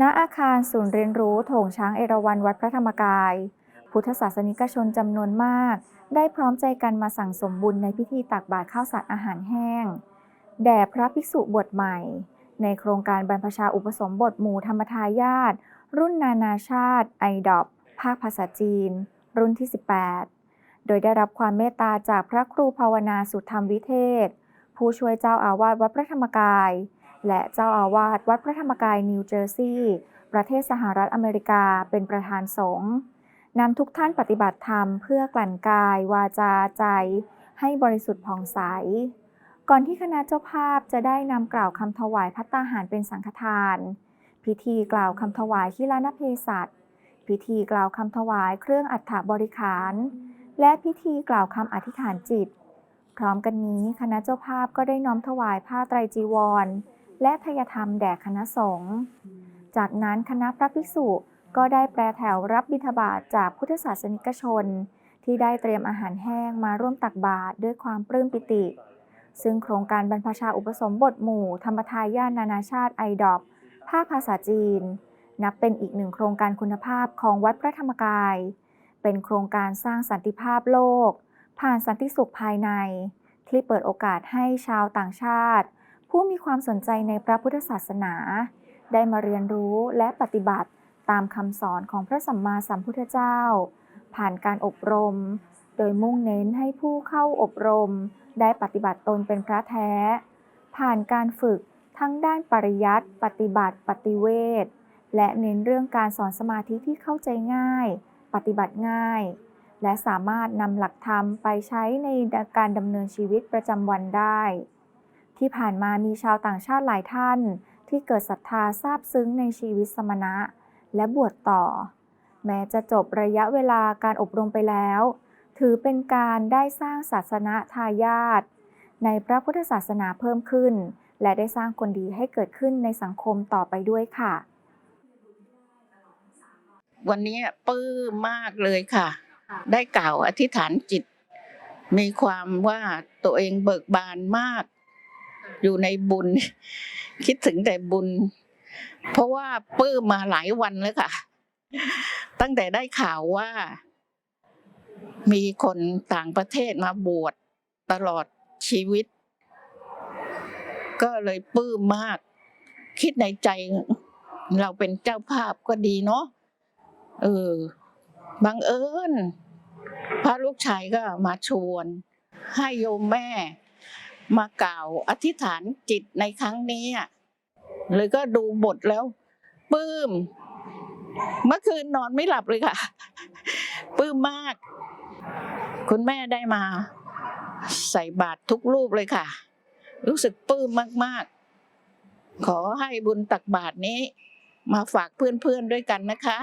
ณอาคารศูนย์เรียนรู้โถงช้างเอราวัณวัดพระธรรมกาย พุทธศาสนิกชนจำนวนมาก ได้พร้อมใจกันมาสั่งสมบุญในพิธีตักบาตรข้าวสารอาหารแห้ง แด่พระภิกษุบวชใหม่ ในโครงการบรรพชาอุปสมบทหมู่ธรรมทายาทรุ่นนานาชาติไอดอปภาคภาษาจีน รุ่นที่ 18 โดยได้รับความเมตตาจากพระครูภาวนาสุธรรมวิเทศ ผู้ช่วยเจ้าอาวาสวัดพระธรรมกาย และเจ้าอาวาสวัดพระธรรมกายนิวเจอร์ซีย์ประเทศสหรัฐอเมริกาเป็นประธานสงฆ์นำทุกท่านปฏิบัติธรรมเพื่อกลั่นกาย วาจาใจ ให้บริสุทธิ์ผ่องใส ก่อนที่คณะเจ้าภาพจะได้นำกล่าวคำถวายพัตตาหารเป็นสังฆทาน พิธีกล่าวคำถวายขีลานเพศัตพิธีกล่าวคำถวายเครื่องอัฐบริขาร และพิธีกล่าวคำอธิษฐานจิต พร้อมกันนี้คณะเจ้าภาพก็ได้น้อมถวายผ้าไตรจีวร และทยธรรมแด่คณะสงฆ์จากนั้นคณะพระภิกษุก็ได้แปรแถวรับบิณฑบาตจากพุทธศาสนิกชน ที่ได้เตรียมอาหารแห้งมาร่วมตักบาตรด้วยความปลื้มปิติ ซึ่งโครงการบรรพชาอุปสมบทหมู่ ธรรมทายาทนานาชาติไอดอปภาคภาษาจีน นับเป็นอีกหนึ่งโครงการคุณภาพของวัดพระธรรมกาย เป็นโครงการสร้างสันติภาพโลก ผ่านสันติสุขภายใน ที่เปิดโอกาสให้ชาวต่างชาติ ผู้มีความสนใจในพระพุทธศาสนา ได้มาเรียนรู้และปฏิบัติตามคำสอนของพระสัมมาสัมพุทธเจ้า ผ่านการอบรม โดยมุ่งเน้นให้ผู้เข้าอบรม ได้ปฏิบัติตนเป็นพระแท้ ผ่านการฝึกทั้งด้านปริยัติปฏิบัติปฏิเวทและเน้นเรื่องการสอนสมาธิที่เข้าใจง่าย ปฏิบัติง่าย และสามารถนำหลักธรรมไปใช้ในการดำเนินชีวิตประจำวันได้ ที่ผ่านมามีชาวต่างชาติหลายท่าน ที่เกิดศรัทธาซาบซึ้งในชีวิตสมณะ และบวชต่อ แม้จะจบระยะเวลาการอบรมไปแล้ว ถือเป็นการได้สร้างศาสนาทายาทในพระพุทธศาสนาเพิ่มขึ้น และได้สร้างคนดีให้เกิดขึ้นในสังคมต่อไปด้วยค่ะ วันนี้ปื้มมากเลยค่ะ ได้กล่าวอธิษฐานจิต มีความว่าตัวเองเบิกบานมาก อยู่ในบุญ คิดถึงแต่บุญ เพราะว่าปื้มมาหลายวันแล้วค่ะ ตั้งแต่ได้ข่าวว่า มีคนต่างประเทศมาบวชตลอดชีวิต ก็เลยปื้มมาก คิดในใจเราเป็นเจ้าภาพก็ดีเนาะเออบังเอิญพระลูกชายก็มาชวน ให้โยมแม่ มากล่าวอธิษฐานจิตในครั้งนี้เลยก็ดูบทแล้วปลื้ม เมื่อคืนนอนไม่หลับเลยค่ะปลื้มมาก คุณแม่ได้มา ใส่บาตรทุกรูปเลยค่ะ รู้สึกปลื้มมาก ๆ ขอให้บุญตักบาตรนี้ มาฝากเพื่อน ๆ ด้วยกันนะคะ